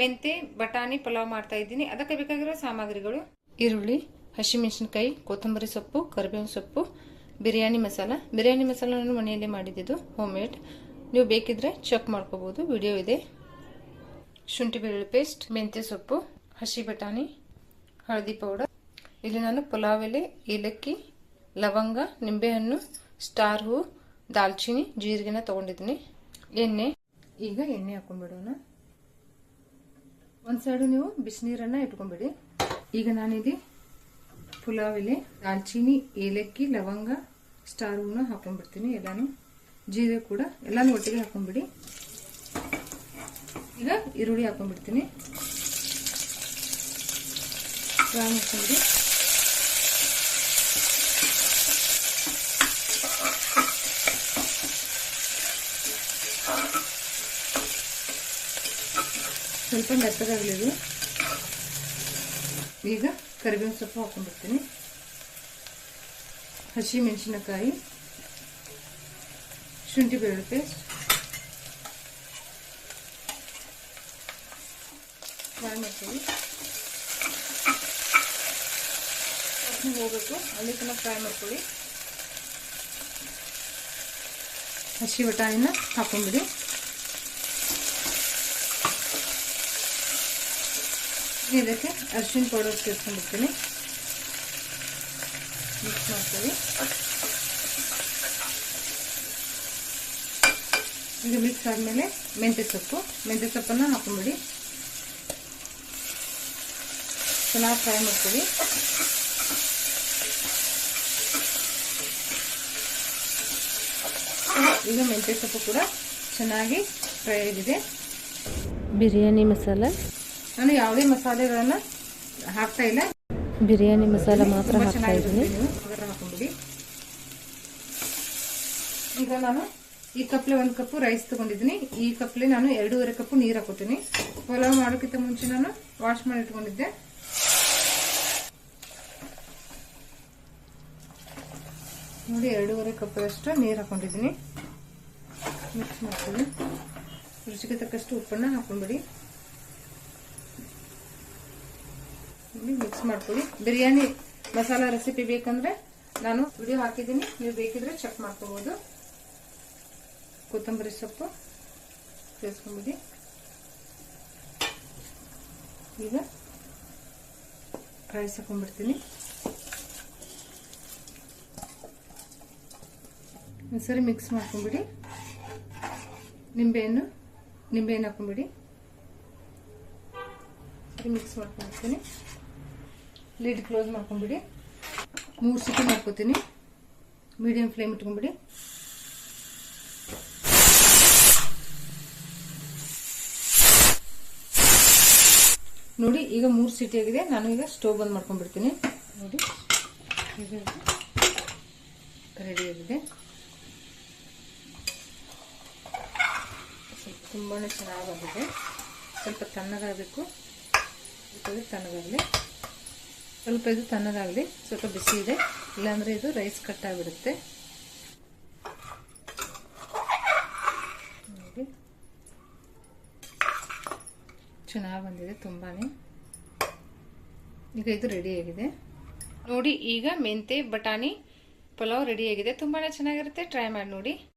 ಮೆಂತೆ, ಬಟಾಣಿ ಪಲಾವ್ ಮಾಡ್ತಾ ಇದ್ದೀನಿ. ಅದಕ್ಕೆ ಬೇಕಾಗಿರೋ ಸಾಮಗ್ರಿಗಳು ಈರುಳ್ಳಿ, ಹಸಿಮೆಣಸಿನಕಾಯಿ, ಕೊತ್ತಂಬರಿ ಸೊಪ್ಪು, ಕರಿಬೇವಿನ ಸೊಪ್ಪು, ಬಿರಿಯಾನಿ ಮಸಾಲ. ಬಿರಿಯಾನಿ ಮಸಾಲ ನಾನು ಮನೆಯಲ್ಲೇ ಮಾಡಿದ್ದು ಹೋಮ್ ಮೇಡ್ ನೀವು ಬೇಕಿದ್ರೆ ಚೆಕ್ ಮಾಡ್ಕೋಬೋದು. ವಿಡಿಯೋ ಇದೆ. ಶುಂಠಿ ಬೆಳ್ಳುಳ್ಳಿ ಪೇಸ್ಟ್, ಮೆಂತ್ಯ ಸೊಪ್ಪು, ಹಸಿ ಬಟಾಣಿ, ಹಳದಿ ಪೌಡರ್. ಇಲ್ಲಿ ನಾನು ಪಲಾವ್ ಎಲೆ, ಏಲಕ್ಕಿ, ಲವಂಗ, ನಿಂಬೆಹಣ್ಣು, ಸ್ಟಾರ್ ಹೂ ದಾಲ್ಚಿನ್ನಿ ಜೀರಿಗೆನ ತಗೊಂಡಿದ್ದೀನಿ. ಎಣ್ಣೆ. ಈಗ ಎಣ್ಣೆ ಹಾಕೊಂಡ್ಬಿಡೋಣ. ಒಂದು ಸೈಡು ನೀವು ಬಿಸಿನೀರನ್ನು ಇಟ್ಕೊಂಬಿಡಿ. ಈಗ ನಾನಿಲ್ಲಿ ಪುಲಾವ್ ಇಲ್ಲಿ ದಾಲ್ಚೀನಿ, ಏಲಕ್ಕಿ, ಲವಂಗ, ಸ್ಟಾರ್ ಹೂನ ಹಾಕೊಂಡ್ಬಿಡ್ತೀನಿ ಎಲ್ಲಾನು. ಜೀರಿಗೆ ಕೂಡ ಎಲ್ಲಾನು ಒಟ್ಟಿಗೆ ಹಾಕೊಂಡ್ಬಿಡಿ. ಈಗ ಈರುಳ್ಳಿ ಹಾಕೊಂಡ್ಬಿಡ್ತೀನಿ. ಫ್ರೈ ಸ್ವಲ್ಪ ಮೆತ್ತಗಾಗಲಿದು. ಈಗ ಕರಿಬೇವಿನ ಸೊಪ್ಪು ಹಾಕೊಂಡ್ಬಿಡ್ತೀನಿ. ಹಸಿ ಮೆಣಸಿನಕಾಯಿ, ಶುಂಠಿ ಬೆಳ್ಳುಳ್ಳಿ ಪೇಸ್ಟ್ ಫ್ರೈ ಮಾಡ್ತೀವಿ ಹೋಗಬೇಕು. ಅಲ್ಲಿ ತನಕ ಫ್ರೈ ಮಾಡ್ಕೊಳ್ಳಿ. ಹಸಿ ಬಟಾಣಿನ ಹಾಕೊಂಡ್ಬಿಡಿ ಇದಕ್ಕೆ ಅರ್ಶಿನ ಪೌಡರ್ ಸೇರಿಸ್ಕೊಂಡಿರ್ತೀನಿ ಮಿಕ್ಸ್ ಮಾಡ್ತೀವಿ. ಇದು ಮಿಕ್ಸ್ ಆದಮೇಲೆ ಮೆಂತ್ಯ ಸೊಪ್ಪು. ಮೆಂತ್ಯ ಸೊಪ್ಪನ್ನು ಹಾಕೊಂಡ್ಬಿಡಿ ಚೆನ್ನಾಗಿ ಫ್ರೈ ಮಾಡ್ತೀವಿ ಈಗ ಮೆಂತ್ಯ ಸೊಪ್ಪು ಕೂಡ ಚೆನ್ನಾಗಿ ಫ್ರೈ ಆಗಿದೆ. ಬಿರಿಯಾನಿ ಮಸಾಲ. ನಾನು ಯಾವುದೇ ಮಸಾಲೆಗಳನ್ನ ಹಾಕ್ತಾ ಇಲ್ಲ. ಬಿರಿಯಾನಿ ಮಸಾಲೆ ಮಾತ್ರ ಹಾಕ್ತಾ ಇದ್ದೀನಿ. ಈಗ ನಾನು ಈ ಕಪ್ಲೆ ಒಂದು ಕಪ್ ರೈಸ್ ತಗೊಂಡಿದ್ದೀನಿ. ಈ ಕಪ್ಲೆ ನಾನು ಎರಡೂವರೆ ಕಪ್ ನೀರು ಹಾಕೋತೀನಿ ಪಲಾವ್ ಮಾಡೋಕ್ಕಿಂತ ಮುಂಚೆ ನಾನು ವಾಶ್ ಮಾಡಿ ಇಟ್ಕೊಂಡಿದ್ದೆ. ನೋಡಿ ಎರಡೂವರೆ ಕಪ್ಪಷ್ಟು ನೀರು ಹಾಕೊಂಡಿದ್ದೀನಿ ಮಿಕ್ಸ್ ಮಾಡ್ತೀನಿ ರುಚಿಗೆ ತಕ್ಕಷ್ಟು ಉಪ್ಪನ್ನ ಹಾಕೊಂಡ್ಬಿಡಿ ಮಿಕ್ಸ್ ಮಾಡ್ಕೊಳ್ಳಿ. ಬಿರಿಯಾನಿ ಮಸಾಲ ರೆಸಿಪಿ ಬೇಕಂದ್ರೆ ನಾನು ವಿಡಿಯೋ ಹಾಕಿದ್ದೀನಿ. ನೀವು ಬೇಕಿದ್ರೆ ಚೆಕ್ ಮಾಡ್ಕೋಬಹುದು ಕೊತ್ತಂಬರಿ ಸೊಪ್ಪು ಸೇರಿಸ್ಕೊಂಬಿಡಿ. ಈಗ ರೈಸ್ ಹಾಕೊಂಡ್ಬಿಡ್ತೀನಿ. ಒಂದ್ಸರಿ ಮಿಕ್ಸ್ ಮಾಡ್ಕೊಂಬಿಡಿ. ನಿಂಬೆಹಣ್ಣು ನಿಂಬೆಹಣ್ಣು ಹಾಕೊಂಬಿಡಿ ಮಿಕ್ಸ್ ಮಾಡ್ಕೊಂಡ್ಬಿಡ್ತೀನಿ. ಲಿಡ್ ಕ್ಲೋಸ್ ಮಾಡ್ಕೊಂಬಿಡಿ. ಮೂರು ಸಿಟಿ ಮಾಡ್ಕೋತೀನಿ. ಮೀಡಿಯಂ ಫ್ಲೇಮ್ ಇಟ್ಕೊಂಬಿಡಿ. ನೋಡಿ, ಈಗ ಮೂರು ಸಿಟಿ ಆಗಿದೆ. ನಾನು ಈಗ ಸ್ಟೋವ್ ಬಂದ್ ಮಾಡ್ಕೊಂಡ್ಬಿಡ್ತೀನಿ. ನೋಡಿ ರೆಡಿ ಆಗಿದೆ. ತುಂಬಾ ತುಂಬಾ ಚೆನ್ನಾಗಾಗಿದೆ. ಸ್ವಲ್ಪ ತಣ್ಣಗಾಗಬೇಕು. ತಣ್ಣಗಾಗಲಿ. ಸ್ವಲ್ಪ ಇದು ತನ್ನದಾಗಲಿ, ಸ್ವಲ್ಪ ಬಿಸಿ ಇದೆ. ಇಲ್ಲಾಂದ್ರೆ ಇದು ರೈಸ್ ಕಟ್ ಆಗಿಬಿಡುತ್ತೆ. ಚೆನ್ನಾಗಿ ಬಂದಿದೆ ತುಂಬಾ ಈಗ ಇದು ರೆಡಿ ಆಗಿದೆ. ನೋಡಿ, ಈಗ ಮೆಂತೆ ಬಟಾಣಿ, ಪಲಾವ್ ಆಗಿದೆ. ತುಂಬಾನೇ ಚೆನ್ನಾಗಿರುತ್ತೆ. ಟ್ರೈ ಮಾಡಿ ನೋಡಿ.